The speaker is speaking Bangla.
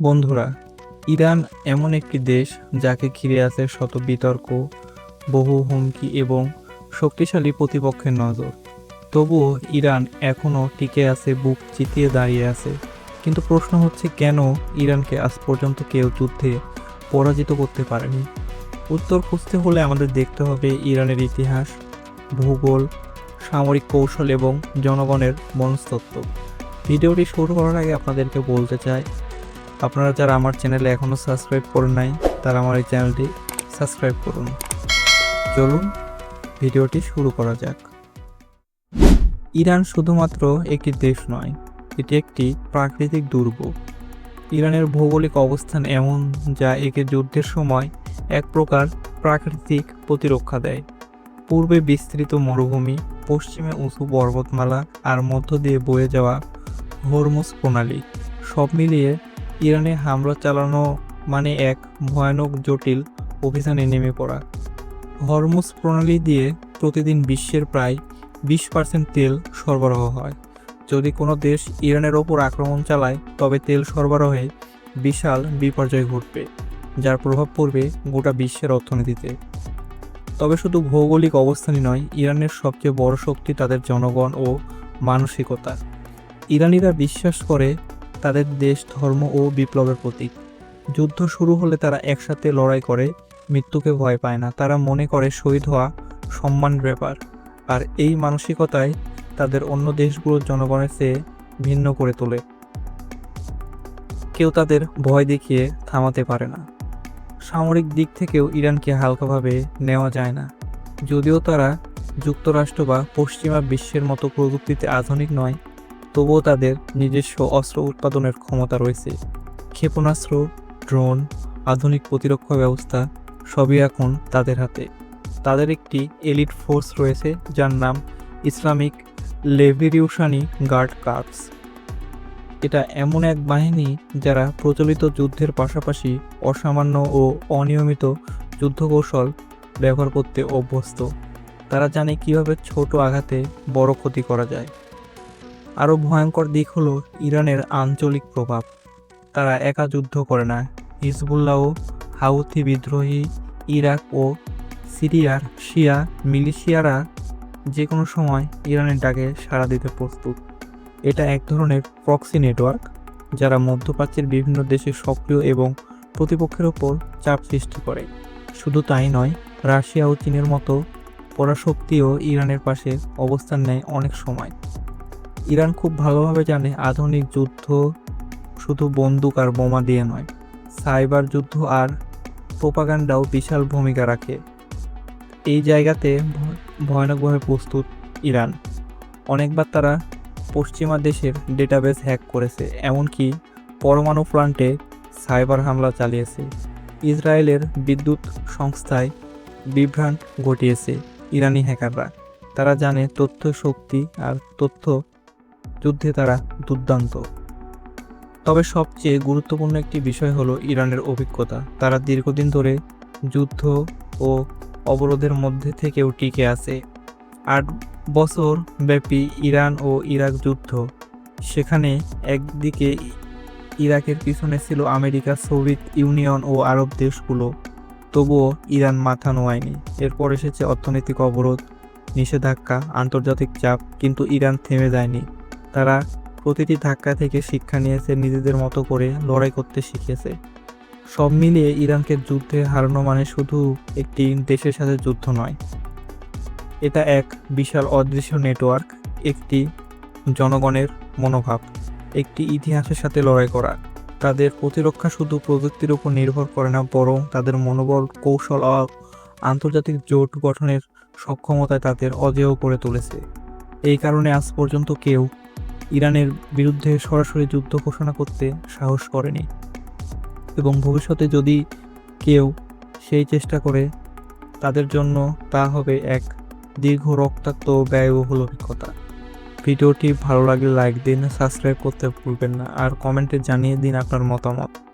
বন্ধুরা, ইরান এমন একটি দেশ যাকে ঘিরে আছে শত বিতর্ক, বহু হুমকি এবং শক্তিশালী প্রতিপক্ষের নজর। তবুও ইরান এখনও টিকে আছে, বুক চিতিয়ে দাঁড়িয়ে আছে। কিন্তু প্রশ্ন হচ্ছে, কেন ইরানকে আজ পর্যন্ত কেউ যুদ্ধে পরাজিত করতে পারেনি? উত্তর খুঁজতে হলে আমাদের দেখতে হবে ইরানের ইতিহাস, ভূগোল, সামরিক কৌশল এবং জনগণের মনস্তত্ত্ব। ভিডিওটি শুরু করার আগে আপনাদেরকে বলতে চাই আপনারা যারা আমার চ্যানেলে এখনও সাবস্ক্রাইব করেন নাই, তারা আমার এই চ্যানেলটি সাবস্ক্রাইব করুন। চলুন, ভিডিওটি শুরু করা যাক। ইরান শুধুমাত্র একটি দেশ নয়, এটি একটি প্রাকৃতিক দুর্যোগ ইরানের ভৌগোলিক অবস্থান এমন যা একে যুদ্ধের সময় এক প্রকার প্রাকৃতিক প্রতিরক্ষা দেয়। পূর্বে বিস্তৃত মরুভূমি, পশ্চিমে উঁচু পর্বতমালা আর মধ্য দিয়ে বয়ে যাওয়া হরমুজ প্রণালী, সব মিলিয়ে ইরানে হামলা চালানো মানে এক ভয়ানক জটিল অভিযানে নেমে পড়া। হরমুজ প্রণালী দিয়ে প্রতিদিন বিশ্বের প্রায় বিশ পার্সেন্ট তেল সরবরাহ হয়। যদি কোনো দেশ ইরানের ওপর আক্রমণ চালায়, তবে তেল সরবরাহে বিশাল বিপর্যয় ঘটবে, যার প্রভাব পড়বে গোটা বিশ্বের অর্থনীতিতে। তবে শুধু ভৌগোলিক অবস্থানই নয়, ইরানের সবচেয়ে বড় শক্তি তাদের জনগণ ও মানসিকতা। ইরানিরা বিশ্বাস করে তাদের দেশ, ধর্ম ও বিপ্লবের প্রতীক। যুদ্ধ শুরু হলে তারা একসাথে লড়াই করে, মৃত্যুকে ভয় পায় না। তারা মনে করে শহীদ হওয়া সম্মানের ব্যাপার। আর এই মানসিকতায় তাদের অন্য দেশগুলোর জনগণের চেয়ে ভিন্ন করে তোলে। কেউ তাদের ভয় দেখিয়ে থামাতে পারে না। সামরিক দিক থেকেও ইরানকে হালকাভাবে নেওয়া যায় না। যদিও তারা যুক্তরাষ্ট্র বা পশ্চিমা বিশ্বের মতো প্রযুক্তিতে আধুনিক নয় তবুও তাদের নিজস্ব অস্ত্র উৎপাদনের ক্ষমতা রয়েছে। ক্ষেপণাস্ত্র, ড্রোন, আধুনিক প্রতিরক্ষা ব্যবস্থা সবই এখন তাদের হাতে। তাদের একটি এলিট ফোর্স রয়েছে যার নাম ইসলামিক লেভিরিউশানি গার্ড কার্পস। এটা এমন এক বাহিনী যারা প্রচলিত যুদ্ধের পাশাপাশি অসামান্য ও অনিয়মিত যুদ্ধকৌশল ব্যবহার করতে অভ্যস্ত। তারা জানে কীভাবে ছোট আঘাতে বড় ক্ষতি করা যায়। আরও ভয়ঙ্কর দিক হলো ইরানের আঞ্চলিক প্রভাব। তারা একা যুদ্ধ করে না। হিজবুল্লাহ হাউথি বিদ্রোহী ইরাক ও সিরিয়ার শিয়া মিলিশিয়ারা যে কোনো সময় ইরানের ডাকে সাড়া দিতে প্রস্তুত। এটা এক ধরনের প্রক্সি নেটওয়ার্ক, যারা মধ্যপ্রাচ্যের বিভিন্ন দেশে সক্রিয় এবং প্রতিপক্ষের ওপর চাপ সৃষ্টি করে। শুধু তাই নয়, রাশিয়া ও চীনের মতো পরাশক্তিও ইরানের পাশে অবস্থান নেয় অনেক সময়। ইরান খুব ভালোভাবে জানে আধুনিক যুদ্ধ শুধু বন্দুক আর বোমা দিয়ে নয়, সাইবার যুদ্ধ আর প্রোপাগান্ডাও বিশাল ভূমিকা রাখে। এই জায়গাতে ভয়ানকভাবে প্রস্তুত ইরান। অনেকবার তারা পশ্চিমা দেশের ডেটাবেস হ্যাক করেছে, এমনকি পরমাণু প্লান্টে সাইবার হামলা চালিয়েছে। ইসরায়েলের বিদ্যুৎ সংস্থায় বিভ্রান্ত ঘটিয়েছে ইরানি হ্যাকাররা। তারা জানে তথ্য শক্তি আর তথ্য যুদ্ধে তারা দুর্দান্ত। তবে সবচেয়ে গুরুত্বপূর্ণ একটি বিষয় হলো ইরানের অভিজ্ঞতা। তারা দীর্ঘদিন ধরে যুদ্ধ ও অবরোধের মধ্যে থেকেও টিকে আছে। আট বছর ব্যাপী ইরান ও ইরাক যুদ্ধ। সেখানে একদিকে ইরাকের পিছনে ছিল আমেরিকা, সোভিয়েত ইউনিয়ন ও আরব দেশগুলো। তবুও ইরান মাথা নোয়ায়নি। এরপর এসেছে অর্থনৈতিক অবরোধ, নিষেধাজ্ঞা, আন্তর্জাতিক চাপ, কিন্তু ইরান থেমে যায়নি। তারা প্রতিটি ধাক্কা থেকে শিক্ষা নিয়েছে নিজেদের মতো করে লড়াই করতে শিখেছে সব মিলিয়ে ইরানকে যুদ্ধে হারানো মানে শুধু একটি দেশের সাথে যুদ্ধ নয়। এটা এক বিশাল অদৃশ্য নেটওয়ার্ক, একটি জনগণের মনোভাব, একটি ইতিহাসের সাথে লড়াই করা। তাদের প্রতিরক্ষা শুধু প্রযুক্তির উপর নির্ভর করে না, বরং তাদের মনোবল, কৌশল আন্তর্জাতিক জোট গঠনের সক্ষমতায় তাদের অজেয় করে তুলেছে। এই কারণে আজ পর্যন্ত কেউ ইরানের বিরুদ্ধে সরাসরি যুদ্ধ ঘোষণা করতে সাহস করেনি। এবং ভবিষ্যতে যদি কেউ সেই চেষ্টা করে, তাদের জন্য তা হবে এক দীর্ঘ রক্তাক্ত ব্যয়বহুল অভিজ্ঞতা ভিডিওটি ভালো লাগলে লাইক দিন, সাবস্ক্রাইব করতে ভুলবেন না। আর কমেন্টে জানিয়ে দিন আপনার মতামত।